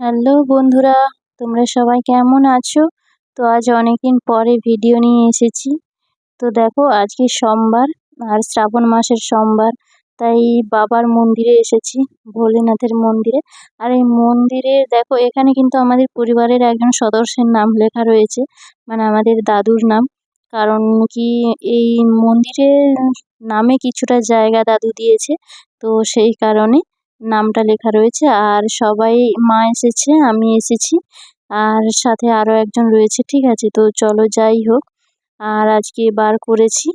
Hello বন্ধুরা, তোমরা সবাই কেমন আছো? তো আজ অনেকদিন পরে ভিডিও নিয়ে এসেছি। তো দেখো, আজকে সোমবার আর শ্রাবণ মাসের সোমবার, তাই বাবার মন্দিরে এসেছি, ভোলেনাথের মন্দিরে। আর এই মন্দিরে দেখো, এখানে কিন্তু আমাদের পরিবারের একজন সদস্যের নাম লেখা রয়েছে মানে আমাদের দাদুর নাম। কারণ কি, এই মন্দিরের নামে কিছুটা জায়গা দাদু দিয়েছে, তো সেই কারণে নামটা লেখা রয়েছে। আর সবাই মা এসেছে, আমি এসেছি। আর সাথে আরও একজন রয়েছে, ঠিক আছে? তো চলো যাই হোক। আর আজকে বার করেছি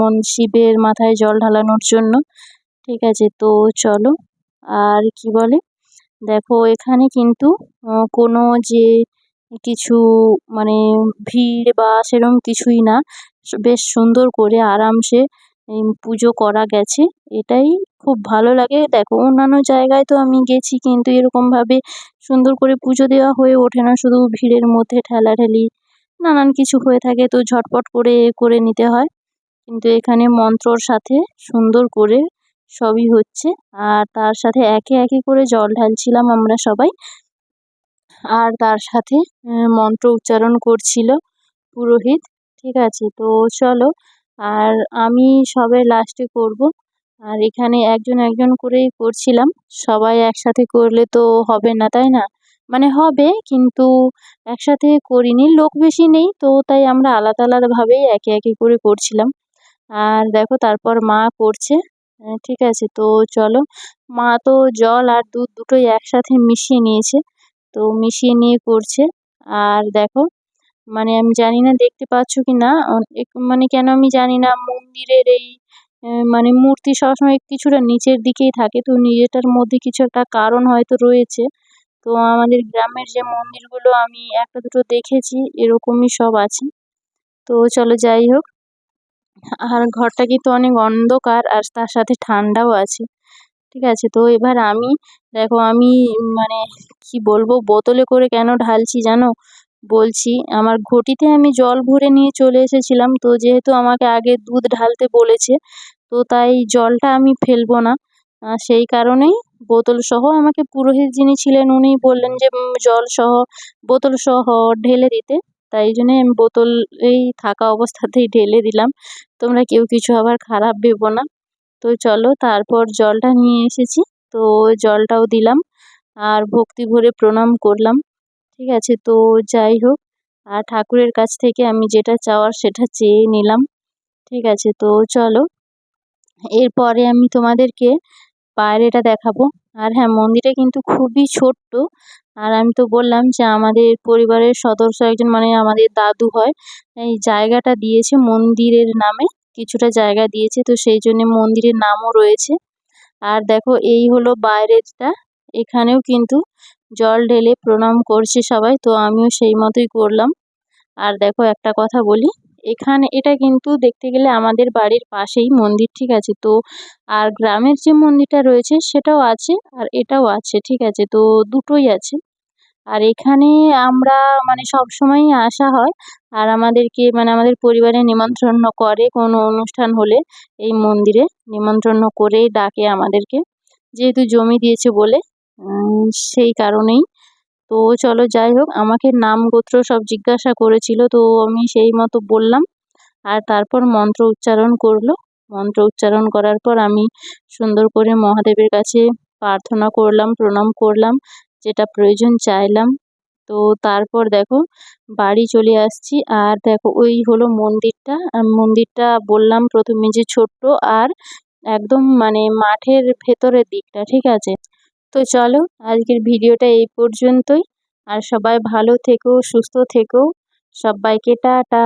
মন শিবের মাথায় জল ঢালানোর জন্য, ঠিক আছে? তো চলো, আর কি বলে? দেখো, এখানে কিন্তু কোনো যে কিছু মানে ভিড় বা সেরকম কিছুই না। বেশ সুন্দর করে আরামসে পুজো করা গেছে। এটাই খুব ভালো লাগে। দেখো, অন্যান্য জায়গায় তো আমি গেছি, কিন্তু এরকমভাবে সুন্দর করে পুজো দেওয়া হয়ে ওঠে না। শুধু ভিড়ের মধ্যে ঠেলাঠেলি, নানান কিছু হয়ে থাকে তো ঝটপট করে করে নিতে হয়। কিন্তু এখানে মন্ত্রর সাথে সুন্দর করে সবই হচ্ছে। আর তার সাথে একে একে করে জল ঢালছিলাম আমরা সবাই। আর তার সাথে মন্ত্র উচ্চারণ করছিল পুরোহিত। ঠিক আছে, তো চলো আর আমি সবে লাস্টে করব। আর এখানে একজন একজন করেই করছিলাম। সবাই একসাথে করলে তো হবে না, তাই না? মানে হবে, কিন্তু একসাথে করিনি। লোক বেশি নেই, তো তাই আমরা আলাদা আলাদাভাবেই একে একে করে করছিলাম। আর দেখো, তারপর মা করছে। ঠিক আছে, তো চলো। মা তো জল আর দুধ দুটোই একসাথে মিশিয়ে নিয়েছে। তো মিশিয়ে নিয়ে করছে। আর দেখো মানে আমি জানি না দেখতে পাচ্ছ কি না মানে কেন আমি জানি না, মন্দিরের এই মানে মূর্তি সবসময় কিছুটা নিচের দিকেই থাকে, তো নিজেটার মধ্যে কিছু একটা কারণ হয়তো রয়েছে। তো আমাদের গ্রামের যে মন্দিরগুলো, আমি একটা দুটো দেখেছি, এরকমই সব আছে। তো চলো যাই হোক। আর ঘরটা কিন্তু অনেক অন্ধকার, আর তার সাথে ঠান্ডাও আছে। ঠিক আছে, তো এবার আমি, দেখো আমি মানে কি বলব, বোতলে করে কেন ঢালছি জানো? বলছি, আমার ঘটিতে আমি জল ভরে নিয়ে চলে এসেছিলাম। তো যেহেতু আমাকে আগে দুধ ঢালতে বলেছে, তো তাই জলটা আমি ফেলব না। সেই কারণেই বোতল সহ আমাকে পুরোহিত যিনি ছিলেন উনি বললেন যে জল সহ বোতল সহ ঢেলে দিতে। তাই জন্যে আমি বোতল এই থাকা অবস্থাতেই ঢেলে দিলাম। তোমরা কেউ কিছু আবার খারাপ ভেবো না। তো চলো, তারপর জলটা নিয়ে এসেছি। তো জলটাও দিলাম। আর ভক্তি ভরে প্রণাম করলাম। ঠিক আছে, তো যাই হোক। আর ঠাকুরের কাছ থেকে আমি যেটা চাওয়ার সেটা চেয়ে নিলাম। ঠিক আছে, তো চলো। এরপরে আমি তোমাদেরকে বাইরেটা দেখাবো। আর হ্যাঁ মন্দিরটা কিন্তু খুবই ছোট্ট। আর আমি তো বললাম যে আমাদের পরিবারের সদস্য একজন মানে আমাদের দাদু হয়, এই জায়গাটা দিয়েছে মন্দিরের নামে, কিছুটা জায়গা দিয়েছে, তো সেই জন্যে মন্দিরের নামও রয়েছে। আর দেখো, এই হলো বাইরেরটা। এখানেও কিন্তু জল ঢেলে প্রণাম করছে সবাই, তো আমিও সেই মতোই করলাম। আর দেখো একটা কথা বলি, এখানে এটা কিন্তু দেখতে গেলে আমাদের বাড়ির পাশেই মন্দির ঠিক আছে, তো আর গ্রামের যে মন্দিরটা রয়েছে সেটাও আছে আর এটাও আছে ঠিক আছে, তো দুটোই আছে। আর এখানে আমরা মানে সব সময়ই আসা হয় আর আমাদেরকে মানে আমাদের পরিবারে নিমন্ত্রণ করে কোনো অনুষ্ঠান হলে এই মন্দিরে নিমন্ত্রণ করেই ডাকে আমাদেরকে। যেহেতু জমি দিয়েছে বলে সেই কারণেই। তো চলো যাই হোক, আমাকে নাম গোত্র সব জিজ্ঞাসা করেছিল, তো আমি সেই মতো বললাম। আর তারপর মন্ত্র উচ্চারণ করল। মন্ত্র উচ্চারণ করার পর আমি সুন্দর করে মহাদেবের কাছে প্রার্থনা করলাম, প্রণাম করলাম, যেটা প্রয়োজন চাইলাম। তো তারপর দেখো, বাড়ি চলে আসছি। আর দেখো, ওই হলো মন্দিরটা। মন্দিরটা বললাম প্রথমে যে ছোট্ট আর একদম মানে মাঠের ভেতরের দিকটা, ঠিক আছে? তো চলো আজকের ভিডিওটা এই পর্যন্তই। আর সবাই ভালো থেকো সুস্থ থেকো। সবাইকে টাটা।